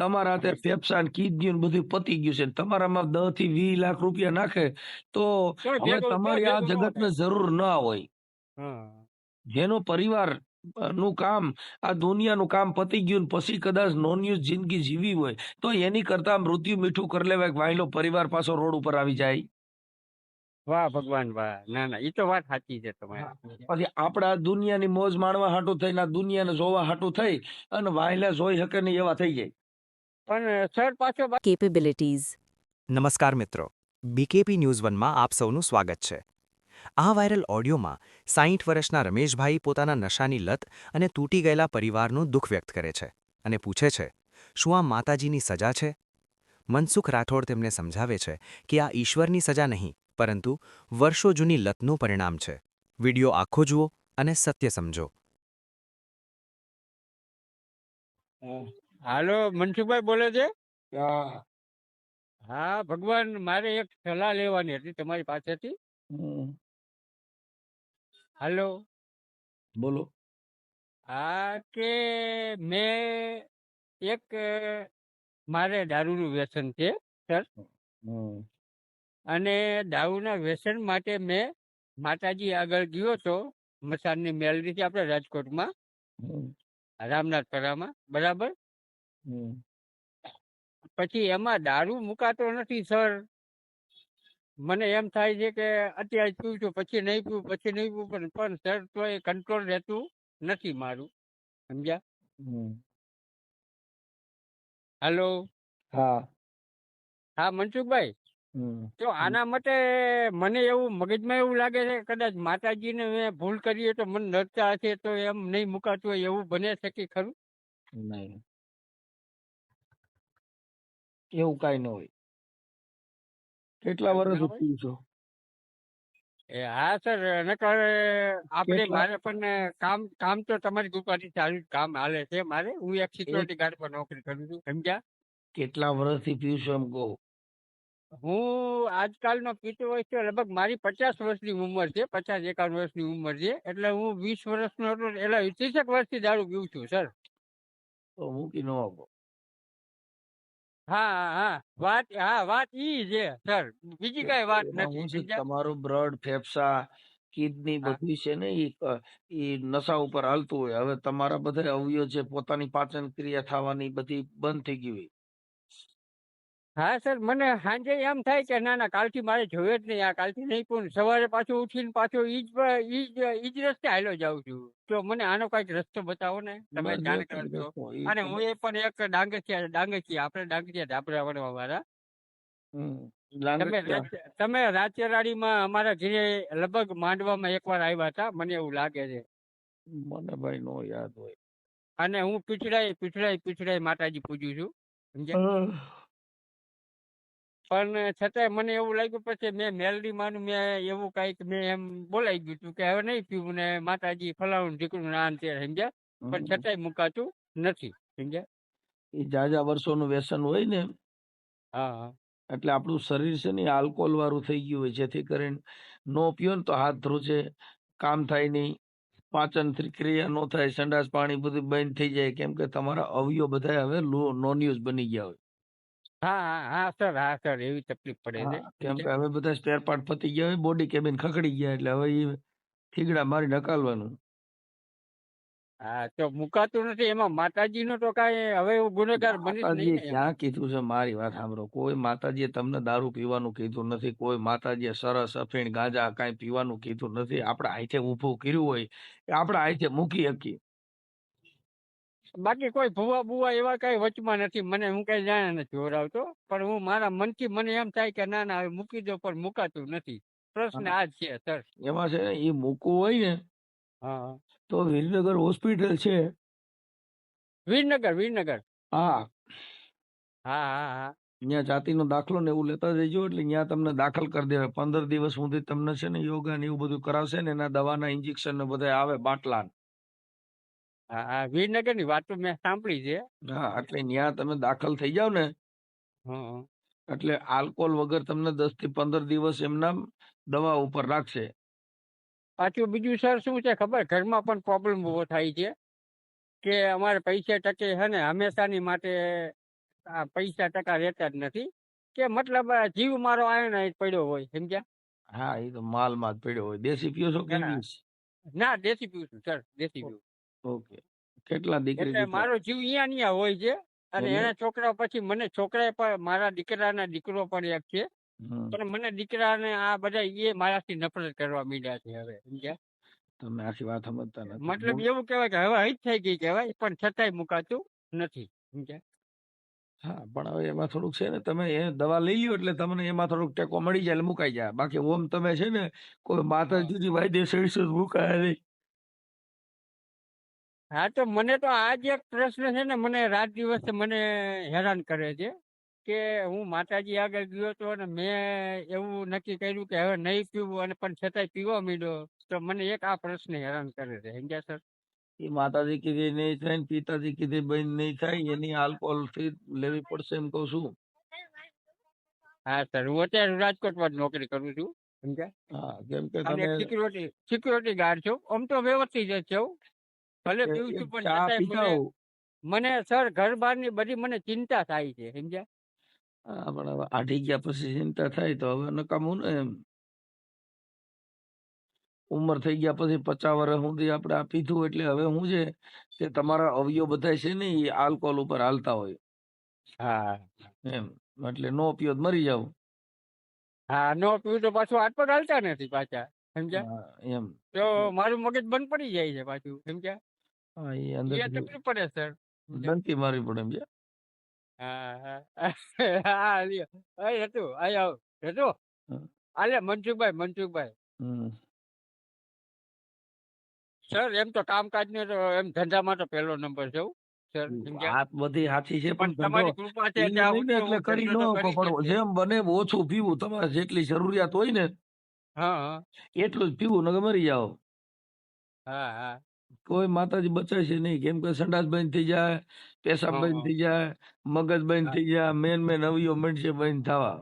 તમારા અત્યારે ફેફસા ને કિડની બધું પતી ગયું છે તમારામાં દસથી વીસ લાખ રૂપિયા નાખે તો હવે તમારી આ જગત ને જગતને જરૂર ના હોય. જેનો પરિવારનું કામ આ દુનિયાનું કામ પતી ગયું ને પછી કદાચ નોનયુઝ જિંદગી જીવી હોય તો એની કરતા મૃત્યુ મીઠું કરી લેવાય વાયલો પરિવાર પાછો રોડ ઉપર આવી જાય. વાહ ભગવાન વાહ. ના ના એ તો વાત સાચી છે તમારી. પછી આપડા દુનિયાની મોજ માણવા હાટું થઈને દુનિયાને જોવા હાટું થઈ અને વાયલા જોઈ શકે નહીં એવા થઈ જાય. પણ સર પાછો કેપેબિલિટીઝ નમસ્કાર મિત્રો. બીકેપી ન્યૂઝ વનમાં આપ સૌનું સ્વાગત છે. આ વાયરલ ઓડિયોમાં સાહીઠ વર્ષના રમેશભાઈ પોતાના નશાની લત અને તૂટી ગયેલા પરિવારનું દુઃખ વ્યક્ત કરે છે અને પૂછે છે શું આ માતાજીની સજા છે? મનસુખ રાઠોડ તેમને સમજાવે છે કે આ ઈશ્વરની સજા નહીં પરંતુ વર્ષો જૂની લતનું પરિણામ છે. વિડિયો આખો જુઓ અને સત્ય સમજો. હાલો મનસુખભાઈ બોલે છે? હા. ભગવાન મારે એક સલાહ લેવાની હતી તમારી પાસેથી. હાલો. બોલો. હા કે મેં એક મારે દારૂનું વ્યસન છે સર. અને દારૂના વ્યસન માટે મેં માતાજી આગળ ગયો તો મસાનની મેલરી છે આપણે રાજકોટમાં. રામનાથપરામાં બરાબર. પછી એમાં દારૂ મુકાતો નથી સર. મને એમ થાય છે કે અત્યારે પીવું છું પછી નહીં પીવું પછી નહીં પીવું પણ પણ સર તો એ કંટ્રોલ રહેતું નથી મારું. સમજ્યા? હેલો હા. હા મનસુખભાઈ? તો આના માટે મને એવું મગજમાં એવું લાગે છે કદાચ માતાજીને મેં ભૂલ કરી તો મને નડતા હશે તો એમ નહીં મુકાતું હોય એવું બને શકે ખરું? નહીં. એવું કઈ ન હોય. કેટલા વર્ષ? પીવું છો? એ હા સર. નકર આપણે મારે પણ કામ કામ તો તમારી કૃપાથી ચાલુ કામ હાલે છે મારે. હું એક સિક્યોરિટી ગાર્ડ પર નોકરી કરું છું સમજ્યા? કેટલા વર્ષથી પીવું છું એમ કહો? હું આજકાલનો પીતો હોય છે લગભગ મારી પચાસ વર્ષની ઉંમર છે પચાસ એકાવન વર્ષની ઉંમર છે. એટલે હું વીસ વર્ષનો હતો એટલે ત્રીસેક વર્ષથી દારૂ પીવું છું સર. તો મૂકી ન આપો. હા હા વાત હા વાત ઈ છે સર. બીજી કઈ વાત નથી? તમારું બ્લડ ફેફસા કિડની બધી છે ને એ નશા ઉપર હાલતું હોય. હવે તમારા બધા અવયવ છે પોતાની પાચન ક્રિયા થવાની બધી બંધ થઈ ગઈ હોય. હા સર મને સાંજે એમ થાય કે ના ના કાલથી મારે જોયો જ નહીં. આ કાલથી નહીં પણ સવારે પાછું ઉઠીને પાછો ઈ જ ઈ જ ઈ જ રસ્તે હાલ્યો જાઉં છું. તો મને આનો કંઈક રસ્તો બતાવો ને તમે જાણ જાણકાર જો છો ઈ અને હું એ પણ એક ડાંગરચિયા ડાંગરચિયા આપણે ડાંગરચિયા ધાબળા વડવા વાળા તમે રાચેરાડીમાં અમારા ઘરે લગભગ માંડવામાં એકવાર આવ્યા હતા મને એવું લાગે છે. મને ભાઈ નો યાદ હોય. અને હું પીછડાઈ પીછડાઈ પીછડાઈ માતાજી પૂજું છું. સમજ્યા? પણ છતાંય મને એવું લાગ્યું પછી મેં મેલડી માનું મેં એવું કંઈક મેં એમ બોલાઈ ગયું હતું કે હવે નહીં પીવું ને માતાજી ફલાણું ઢીકણું ના અંતે સમજ્યા? પણ છતાંય મુકાતું નથી સમજ્યા? એ જાજા વર્ષોનું વ્યસન હોય ને હા હા. એટલે આપણું શરીર છે ને આલ્કોહોલ વાળું થઈ ગયું હોય જેથી કરીને નો પીઓ ને તો હાથ ધ્રુજે કામ થાય નહીં પાચન ક્રિયા નો થાય સંડાસ પાણી બધું બંધ થઈ જાય કેમ કે તમારા અવયવ બધા હવે નોન યુઝ બની ગયા હોય. હા હા હા સર હા સર એવી તકલીફ પડે છે. કેમ કે હવે બધા સ્પેર પાર્ટ પતી ગયા હોય બોડી કેબિન ખખડી ગયા એટલે હવે એ થીગડા મારી નકાલવાનું. હા તો મુકાતું નથી એમાં માતાજીનો તો કાંઈ હવે ગુનેગાર બની જ માતાજીએ નહીં ને. ક્યાં કીધું છે મારી વાત સાંભળો. કોઈ માતાજીએ તમને દારૂ પીવાનું કીધું નથી કોઈ માતાજીએ સરસ અફીણ ગાંજા કાંઈ પીવાનું કીધું નથી. આપણે આઈથે ઊભું કર્યું હોય એ આપણે આઈથે મૂકી શકીએ. બાકી કોઈ ભૂવા બુવા એવા કઈ વચમાં નથી. મને હું કઈ જાણે નથી જોરાવતો પણ હું મારા મનથી મને એમ થાય કે ના ના હવે મૂકી દો પણ મુકાતું નથી. પ્રશ્ન આ જ છે સર એમાં છે ને એ મૂકવું હોય ને હા તો વિરનગર હોસ્પિટલ છે. વિરનગર વિરનગર. હા. હા હા હા. ત્યાં જાતિનો દાખલો ને એવું લેતા જજો એટલે ત્યાં તમને દાખલ કરી દેવાય. પંદર દિવસ સુધી તમને છે ને યોગા ને એવું બધું કરાવશે ને એના દવાના ઇન્જેક્શન ને બધા આવે બાટલા ને. હા વિરનગરની વાત તો મેં સાંભળી છે. હા એટલે ત્યાં તમે દાખલ થઈ જાવ ને હા એટલે આલ્કોહોલ વગર તમને દસથી પંદર દિવસ એમના દવા ઉપર રાખશે. પાછું બીજું સર શું છે ખબર? ઘરમાં પણ પ્રોબ્લેમ ઊભો થાય છે કે અમારે પૈસા ટકે છે ને હંમેશાની માટે આ પૈસા ટકા રહેતા જ નથી. કે મતલબ જીવ મારો આવ્યો ને પડ્યો હોય સમજ્યા? હા એ તો માલમાં જ પડ્યો હોય. દેશી પીઓ છો કે ના દેશી પીવું છું સર દેશી પીવું ઓકે. કેટલા દીકરી એટલે દીકરા? મારો જીવ અહીંયા ને અહીંયા હોય છે અને એના છોકરા પછી મને છોકરા પણ મારા દીકરાના દીકરો પણ એક છે. હમ. પણ મને દીકરાને આ બધા એ મારાથી નફરત કરવા માંડ્યા છે હવે સમજ્યા? તમે આખી વાત સમજતા નથી. મતલબ એવું કહેવાય કે હવે હજ થઈ ગઈ કહેવાય પણ છતાંય મુકાતું નથી સમજ્યા? હા પણ હવે એમાં થોડુંક છે ને તમે એ દવા લઈ લ્યો એટલે તમને એમાં થોડુંક ટેકો મળી જાય એટલે મુકાઈ જાય. બાકી ઓમ તમે છે ને કોઈ માતાજીની જુદી સડીશું તો મુકાય નહીં. હા તો મને તો આ જ એક પ્રશ્ન છે ને મને રાત દિવસ મને હેરાન કરે છે કે હું માતાજી આગળ ગયો તો અને મેં એવું નક્કી કર્યું કે હવે નહીં પીવું અને પણ છતાંય પીવા માંડ્યો. તો મને એક આ પ્રશ્ન હેરાન કરે છે. સમજ્યા સર? એ માતાજી કીધી નહીં થાય ને પિતાજી કીધી બંધ નહીં થાય એની આલ્કોહોલથી લેવી પડશે એમ કહું છું. હા સર હું અત્યારે રાજકોટમાં જ નોકરી કરું છું. સમજ્યા? હા કેમ કે તમે સિક્યુરિટી સિક્યુરિટી ગાર્ડ છો. આમ તો વ્યવસ્થિત જ છું ભલે પીવું છું પણ છતાંય મને. મને સર ઘર બહારની બધી મને ચિંતા થાય છે સમજ્યા? પણ હવે આઢી ગયા પછી ચિંતા થાય તો હવે નકામું ને એમ. ઉંમર થઈ ગયા પછી પચાસ વર્ષ સુધી આપણે આ પીધું એટલે હવે શું છે કે તમારા અવયવ બધા છે ને એ આલ્કોહોલ ઉપર હાલતા હોય. હા. એમ એટલે નો પીઓ મરી જાવ. હા નો પીવું તો પાછું હાથ પર હાલતા નથી પાછા સમજ્યા? એમ. તો મારું મગજ બંધ પડી જાય છે પાછું સમજ્યા? હા એ એ તકલીફ પડે સર ડંકી મારવી પડે એમ છે. હા હા. હા લ્યો. અય હતું આય આવ. હતું? હમ. મનસુખભાઈ મનસુખભાઈ. સર એમ તો કામકાજ ને તો એમ ધંધામાં તો પહેલો નંબર છે સર બધી સાચી છે પણ તમારી કૃપા છે એટલે કરી ન. જેમ બને ઓછું પીવું. તમારે જેટલી જરૂરિયાત હોય ને હા હા. એટલું જ પીવું ને મરી જાઓ. હા હા. કોઈ માતાજી બચાવશે નહીં. કેમ કે સંડાસ બંધ થઈ જાય પેશાબ બંધ થઈ જાય મગજ બંધ થઈ જાય મેન મેન અવયવ મળશે બંધ થવા.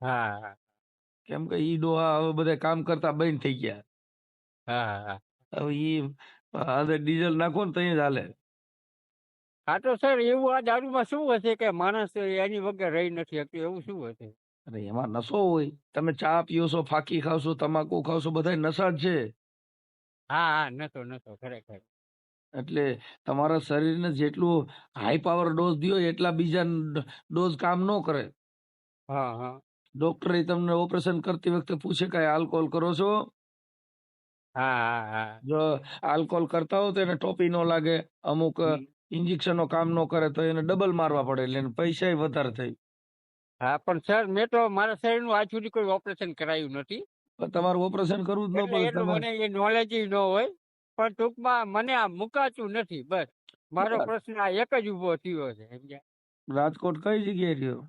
હા. કેમ કે ઈ ડોહા હવે બધા કામ કરતા બંધ થઈ ગયા. હા. હવે ઈ અંદર ડીઝલ નાખો ને જ હાલે. હા તો સર એવું આ દારૂમાં શું હશે કે માણસ એની વગર રહી નથી શકતું? એવું શું હશે? અરે એમાં નશો હોય. તમે ચા પીઓ છો ફાકી ખાવશો તમાકુ ખાવશો બધા નશા જ છે. હા હા નતો નતો ખરેખર. એટલે તમારા શરીરને જેટલું હાઈ પાવર ડોઝ દ્યો એટલા બીજા ડોઝ કામ ન કરે. હા હા. ડોક્ટરે તમને ઓપરેશન કરતી વખતે પૂછે કે આલ્કોહોલ કરો છો? હા હા હા. જો આલ્કોહોલ કરતા હો તો એને ટોપી ન લાગે અમુક. ઇન્જેક્શનો કામ ન કરે તો એને ડબલ મારવા પડે એટલે એને પૈસા વધારે થઈ. હા પણ સર મેં તો મારા શરીરનું આજ સુધી કોઈ ઓપરેશન કરાયું નથી. તમારું ઓપરેશન કરવું જ ન પડે મને એ નોલેજ ન હોય પણ ટૂંકમાં મને આ મુકાતું નથી બસ. મારો પ્રશ્ન આ એક જ ઊભો થયો છે સમજ્યા? રાજકોટ કઈ જગ્યાએ રહ્યો?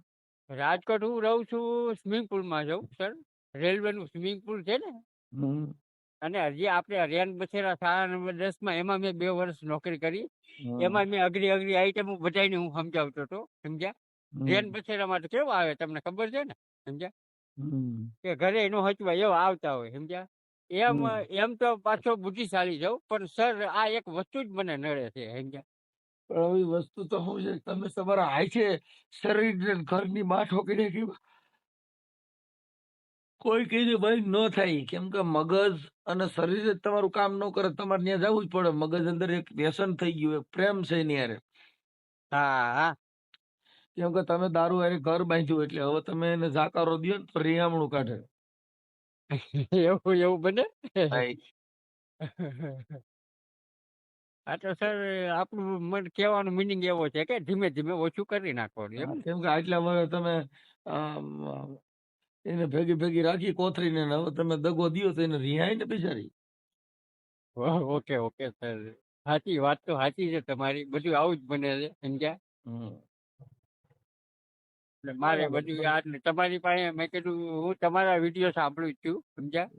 રાજકોટ હું રહું છું સ્વિમિંગ પુલમાં જઉં સર. રેલવે નું સ્વિમિંગ પુલ છે ને. અને હજી આપણે હરિયાણ બસેરા શાળા નંબર દસમાં એમાં મેં બે વર્ષ નોકરી કરી. એમાં મેં અઘરી અઘરી આઈટમ બધાને હું સમજાવતો હતો સમજ્યા. રેન બસેરામાં તો કેવો આવે તમને ખબર છે ને? સમજ્યા. કે ઘરે એનો હચવા એવા આવતા હોય સમજ્યા? એમ એમ તો પાછો બુદ્ધિશાળી જાઉં પણ સર આ એક વસ્તુ જ મને નડે છે સમજ્યા? પણ હવે વસ્તુ તો શું છે તમે તમારા હાય છે શરીર ને ઘરની માં ઠોકી કોઈ કીધું ભાઈ ન થાય કેમ કે મગજ અને શરીર જ તમારું કામ ન કરે તમારે ત્યાં જવું જ પડે. મગજ અંદર એક વ્યસન થઈ ગયું એક પ્રેમ છે એની હારે. હા હા. કેમ કે તમે દારૂ હારે ઘર બાંધ્યું એટલે હવે તમે એને જાકારો દો ને તો રિયામણું કાઢે. એવું એવું બને. હા તો સર આપણું મન કહેવાનો મિનિંગ એવો છે કે ધીમે ધીમે ઓછું કરી નાખવાનું એમ? કેમ કે આટલા વર્ષ તમે એને ભેગી ભેગી રાખી કોથરીને હવે તમે દગો દ્યો તો એને રિહાય ને બિચારી. Okay okay sir. સાચી વાત તો સાચી છે તમારી. બધું આવું જ બને છે સમજ્યા. એટલે મારે બધું યાદ ને તમારી પાસે મેં કીધું હું તમારા વીડિયો સાંભળું છું સમજ્યા?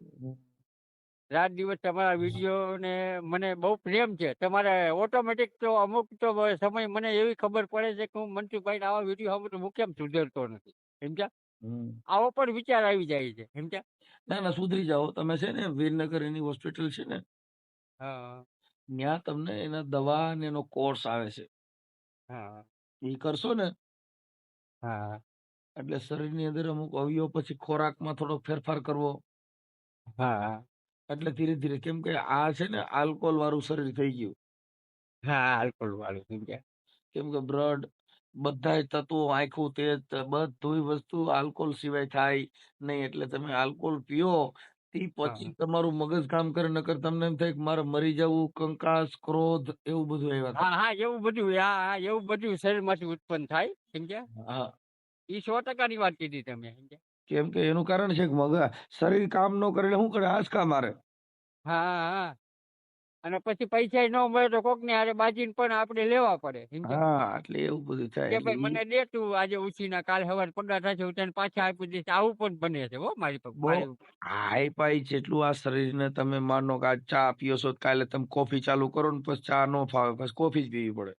રાત દિવસ તમારા વીડિયો ને મને બહુ પ્રેમ છે. તમારે ઓટોમેટિક તો અમુક તો સમય મને એવી ખબર પડે છે કે હું મનસુખભાઈ આવા વીડિયો સાંભળું હું કેમ સુધરતો નથી સમજ્યા. આવો પણ વિચાર આવી જાય છે સમજ્યા? ના ના સુધરી જાઓ. તમે છે ને વીરનગર એની હોસ્પિટલ છે ને? હા. ત્યાં તમને એના દવા ને એનો કોર્સ આવે છે. હા. એ કરશો ને હા. એટલે શરીરની અંદર અમુક અવયવ પછી ખોરાકમાં થોડો ફેરફાર કરવો. હા. એટલે ધીરે ધીરે કેમ કે આ છે ને આલ્કોહોલ વાળું શરીર થઈ ગયું. હા, આલ્કોહોલ વાળું સમજ્યા કેમ કે બ્લડ બધાય તત્વો, આખું, તેજ, બધુંય વસ્તુ આલ્કોહોલ સિવાય થાય નહીં. એટલે તમે આલ્કોહોલ પીઓ તે પછી તમારું મગજ કામ કરે નકર તમને એમ થાય કે મારે મરી જવું કંકાસ ક્રોધ એવું બધું આવ્યા હા હા એવું બધું હા હા એવું બધું શરીરમાંથી ઉત્પન્ન થાય સમજ્યા? હા. એ સો ટકાની વાત કીધી તમે સમજ્યા? કેમ કે એનું કારણ છે કે મગજ શરીર કામ ન કરે એટલે શું કરે આંચકા મારે? હા હા. અને પછી પૈસા ન મળે તો કોક ને હારે બાજીને પણ આપણે લેવા પડે હા એટલે એવું બધું થાય. કે ભાઈ મને દે તું આજે ઉછીના કાલ સવારે પગાર થશે હું તને પાછા આપી દઈશ. આવું પણ બને છે હો મારી. હાઈ પાઈ જેટલું આ શરીરને તમે માનો કે આજ ચા પીઓ છો કાલે તમે કોફી ચાલુ કરો ને પછી ચા નો ફાવે પછી કોફી જ પીવી પડે.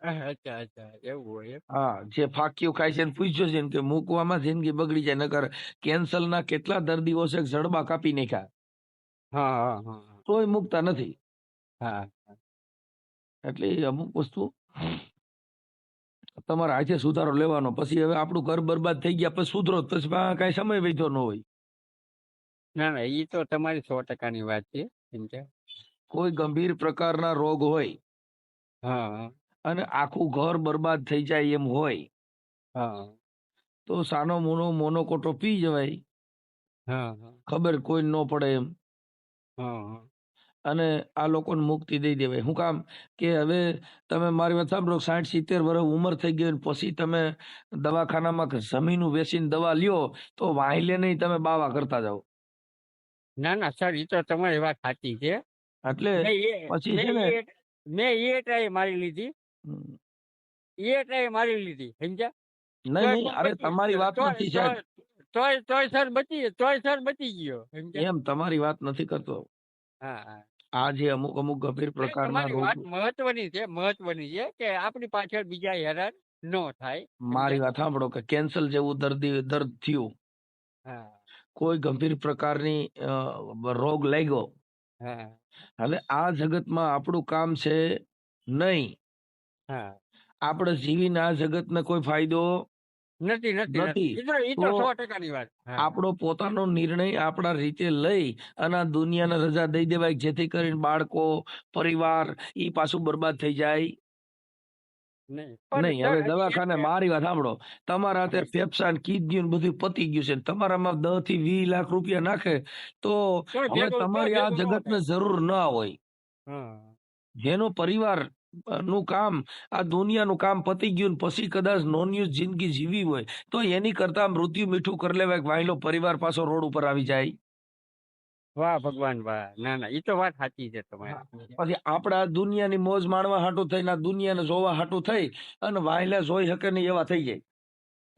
અચ્છા અચ્છા એવું હોય હા જે ફાકીઓ ખાય છે પૂછ્યો છે કે મૂકવામાં જિંદગી બગડી જાય નકર કેન્સલ ના કેટલા દર્દીઓ છે જડબા કાપી નાખ્યા. હા હા હા. તોય મૂકતા નથી. હા એટલે અમુક વસ્તુ તમારે આજે સુધારો લેવાનો. પછી હવે આપણું ઘર બરબાદ થઈ ગયા પછી સુધરો કાંઈ સમય વૈધો ન હોય. ના ના એ તો તમારી સો ટકાની વાત છે કોઈ ગંભીર પ્રકારના રોગ હોય. હા અને આખું ઘર બરબાદ થઈ જાય એમ હોય. હા તો સાનો મોનો કોટો પી જવાય. હા હા. ખબર કોઈ ન પડે એમ. હા. અને આ લોકોને મુક્તિ દઈ દેવાય. હું કામ કે હવે તમે મારી વાત સાંભળો સાઠ સિત્તેર વર્ષ ઉંમર થઈ ગઈ પછી તમે દવાખાનામાં જમીન વેચીને દવા લ્યો તો વાહિલે નહીં તમે બાવા કરતા જાઓ. ના ના સર એ તો તમારી વાત સાચી છે. એટલે પછી છે મેં ને- એ- મેં એ ટ્રાય મારી લીધી. એ ટ્રાય મારી લીધી સમજ્યા? નહીં નહીં અરે તમારી વાત નથી સાહેબ. તોય તોય સર બચી તોય સર બચી ગયો એમ તમારી વાત નથી કરતો. હા હા. આ જે અમુક અમુક ગંભીર પ્રકારના રોગ મહત્વની છે મહત્વની છે કે આપણી પાછળ બીજા હેરાન ન થાય મારી વાત સાંભળો કે કેન્સર જેવું દર્દી દર્દ થયું. હા. કોઈ ગંભીર પ્રકારની રોગ લાગ્યો. હવે આ જગતમાં આપણું કામ છે નહીં. હા. આપણે જીવીને આ જગતને કોઈ ફાયદો નથી નથી. આપણો પોતાનો નિર્ણય આપણા રીતે લઈ અને આ દુનિયાને રજા દઈ દેવાય જેથી કરીને બાળકો પરિવાર ઈ પાછું બરબાદ થઈ જાય. નહીં. હવે દવાખાને મારી વાત સાંભળો. તમારા અત્યારે ફેફસા ને કિડની બધું પતી ગયું છે તમારામાં દસથી વીસ લાખ રૂપિયા નાખે તો હવે તમારી આ જગતને જરૂર ના હોય. હા. જેનો પરિવાર નું કામ આ દુનિયાનું કામ પતી ગયું પછી કદાચ નોનયુ જિંદગી જીવી હોય તો એની કરતા મૃત્યુ મીઠું કરી લેવાય વાયલો પરિવાર પાછો રોડ ઉપર આવી જાય. વાહ ભગવાન વાહ. ના ના એ તો વાત સાચી છે તમારી. પછી આપણા દુનિયાની મોજ માણવા હાટું થઈને દુનિયાને જોવા હાટું થઈ અને વાયલા જોઈ શકે નહીં એવા થઈ જાય.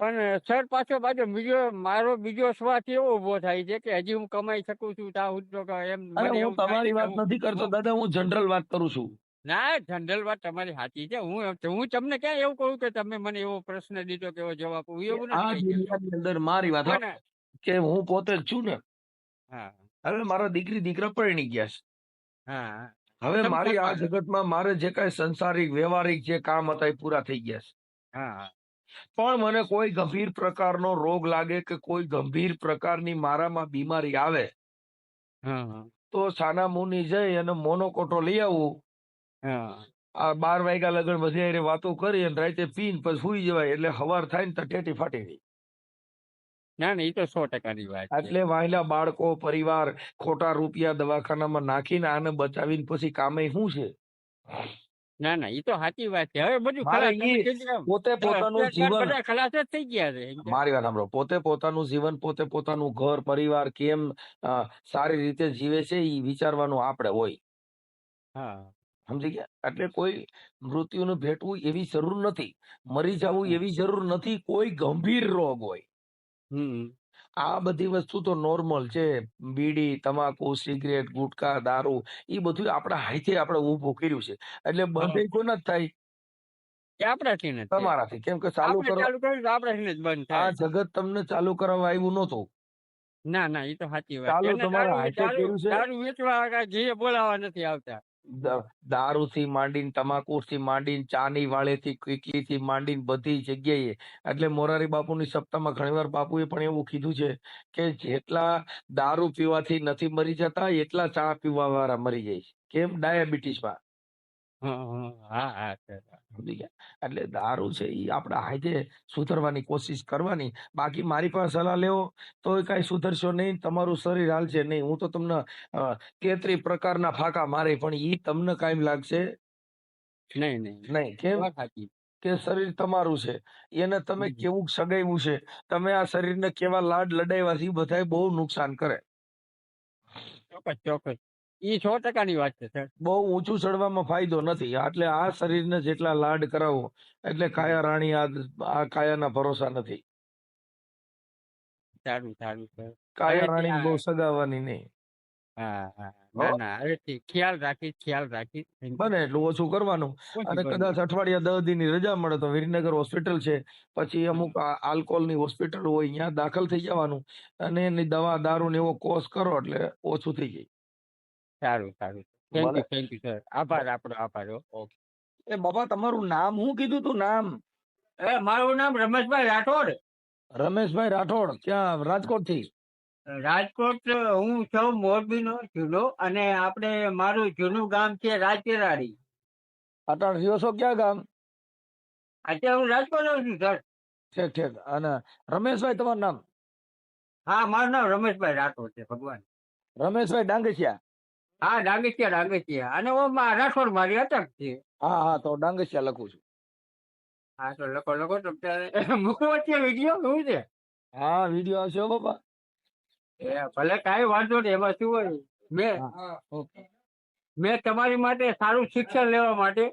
પણ સર પાછો પાછો બીજો મારો બીજો સ્વાર્થ એવો ઊભો થાય છે કે હજી હું કમાઈ શકું છું ત્યાં સુધી એમ હું તમારી વાત નથી કરતો દાદા હું જનરલ વાત કરું છું. ના જનરલ વાત તમારી સાચી છે. હું હું તમને ક્યાં એવું કહું કે તમે મને એવો પ્રશ્ન દીધો કે એવો જવાબ હું એવું નથી અંદર મારી વાત કે હું પોતે જ છું ને. હા. હવે મારા દીકરી દીકરા પરણી ગયા છે. હા હવે મારી આ જગતમાં મારે જે કાંઈ સંસારિક વ્યવહારિક જે કામ હતા એ પૂરા થઈ ગયા છે. હા પણ મને કોઈ ગંભીર પ્રકારનો રોગ લાગે કે કોઈ ગંભીર પ્રકારની મારામાં બીમારી આવે તો સાના મુની જઈ અને મોનોકોટો લઈ આવું. આ બાર વાગ્યા લગન બધી વાતો કરી અને રાતે પીને પછી સુઈ જવાય એટલે હવાર થાય ને તો ટેટી ફાટી ગઈ ના ના એ તો સો ટકાની વાત એટલે વાયલા બાળકો પરિવાર ખોટા રૂપિયા દવાખાનામાં નાખીને આને બચાવીને પછી કામે શું છે? ના ના એ તો સાચી વાત છે. હવે બધું. પોતે પોતાનું જીવન ખલાસ જ થઈ ગયા છે મારી વાત સાંભળો. પોતે પોતાનું જીવન પોતે પોતાનું ઘર પરિવાર કેમ સારી રીતે જીવે છે એ વિચારવાનું આપણે હોય. હા. સમજી ગયા? એટલે કોઈ મૃત્યુને ભેટવું એવી જરૂર નથી. મરી જવું એવી જરૂર નથી. કોઈ ગંભીર રોગ હોય. આ બધી વસ્તુ તો નોર્મલ છે. બીડી તમાકુ સિગરેટ ગુટકા દારૂ એ બધું આપણા હાથે આપણે ઊભું કર્યું છે. એટલે બંધ કોના જ થાય આપણાથી નથી તમારાથી. કેમ કે ચાલુ કરો આપણાથી જ બંધ આ જગત તમને ચાલુ કરવા આવ્યું નહોતું. ના ના એ તો સાચી વાત ચાલુ તમારા હાથે કર્યું છે? દારૂ વેચવા જે બોલાવા નથી આવતા. દારૂથી માંડીને, તમાકુથી માંડીને, ચાની વાળેથી ક્વિકલીથી માંડીને બધી જગ્યાએ. એટલે મોરારી બાપુની સપ્તાહમાં ઘણીવાર બાપુએ પણ એવું કીધું છે કે જેટલા દારૂ પીવાથી નથી મરી જતા, એટલા ચા પીવા વાળા મરી જાય છે. કેમ? ડાયાબિટીસમાં. હા, હં. સમજી ગયા. એટલે દારૂ છે એ આપણે હાથે સુધરવાની કોશિશ કરવાની બાકી મારી પાસે સલાહ લેવો તો કાંઈ સુધરશો નહીં તમારું શરીર હાલશે નહીં. હું તો તમને તેત્રી પ્રકારના ફાકા મારે પણ એ તમને કાંઈ લાગશે? નહીં નહીં. નહીં કેમ? ખાતી કે શરીર તમારું છે. એને તમે કેવું સગાવ્યું છે? તમે આ શરીરને કેવા લાડ લડાવ્યા છે એ બધાય બહુ નુકસાન કરે. ચોક્કસ ચોક્કસ. ઈ સો ટકાની વાત છે સર બહુ ઊંચું ચડવામાં ફાયદો નથી. એટલે આ શરીરને જેટલા લાડ કરાવો એટલે કાયા રાણી આ આ કાયાના ભરોસા નથી. સારું સારું સર કાયા રાણી બહુ સગાવાની નહીં. હા હા ના ના હવેથી ખ્યાલ રાખીશ ખ્યાલ રાખીશ બને એટલું ઓછું કરવાનું. અને કદાચ અઠવાડિયા દસ દિનની રજા મળે તો વિરનગર હોસ્પિટલ છે. પછી અમુક આલ્કોહોલની હોસ્પિટલ હોય ત્યાં દાખલ થઈ જવાનું. અને એની દવા દારૂ ને એવો કોર્સ કરો એટલે ઓછું થઈ જાય. સારું સારું. Thank you thank you sir આભાર આપણો આભાર ઓકે. એ બાબા તમારું નામ શું કીધું તું નામ? એ મારું નામ રમેશભાઈ રાઠોડ. રમેશભાઈ રાઠોડ ક્યાં રાજકોટથી રાજકોટ હું સૌ મોરબી નો જૂનો અને આપણે મારું જૂનું ગામ છે રાજકેરાડી અટાણ રહ્યો છો ક્યાં ગામ? અત્યારે હું રાજકોટ રહું છું સર. ઠીક ઠીક. અને રમેશભાઈ તમારું નામ? હા મારું નામ રમેશભાઈ રાઠોડ છે ભગવાન. રમેશભાઈ ડાંગસિયા. હા ડાંગસિયા ડાંગસિયા. અને ઓમાં રાઠોડ મારી અટક છે. હા હા તો ડાંગસિયા લખું છું. હા તો લખો લખો. તો ત્યારે મૂકવો છે વીડિયો? શું છે? હા વીડિયો આવશે હો બાપા. એ ભલે કાંઈ વાંધો નહીં એમાં શું હોય? મેં ઓકે. મેં તમારી માટે સારું શિક્ષણ લેવા માટે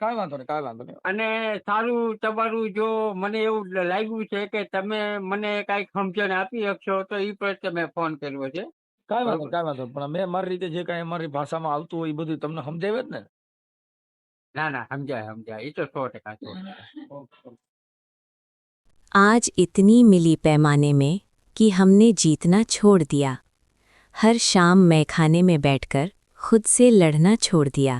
કાંઈ વાંધો નહીં કાંઈ વાંધો નહીં. અને સારું તમારું જો મને એવું લાગ્યું છે કે તમે મને કાંઈક સમજણ આપી શકશો તો એ પ્રત્યે મેં ફોન કર્યો છે. કાંઈ વાંધો બરાબર. નહીં, કાંઈ વાંધો નહીં. પણ મેં મારી રીતે જે કાંઈ અમારી ભાષામાં આવતું હોય એ બધું તમને સમજાવે જ ને ના ના સમજાય સમજાય એ તો સો ટકા સો ટકા. आज इतनी मिली पैमाने में कि हमने जीतना छोड़ दिया हर शाम मैखाने में बैठकर खुद से लड़ना छोड़ दिया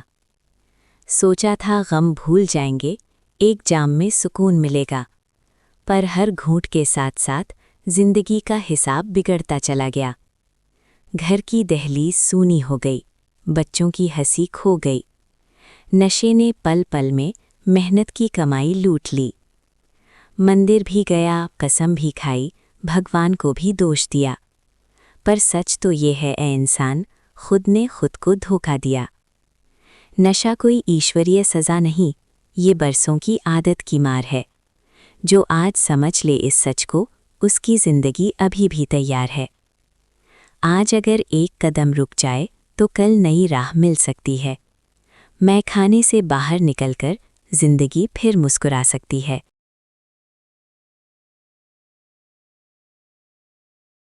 सोचा था गम भूल जाएंगे एक जाम में सुकून मिलेगा पर हर घूंट के साथ साथ जिंदगी का हिसाब बिगड़ता चला गया घर की दहलीज सूनी हो गई, बच्चों की हँसी खो गई। नशे ने पल पल में मेहनत की कमाई लूट ली। मंदिर भी गया, कसम भी खाई, भगवान को भी दोष दिया। पर सच तो ये है, ए इंसान, खुद ने खुद को धोखा दिया। नशा कोई ईश्वरीय सजा नहीं, ये बरसों की आदत की मार है। जो आज समझ ले इस सच को, उसकी ज़िंदगी अभी भी तैयार है। आज अगर एक कदम रुक जाए तो कल नई राह मिल सकती है मैं खाने से बाहर निकलकर जिंदगी फिर मुस्कुरा सकती है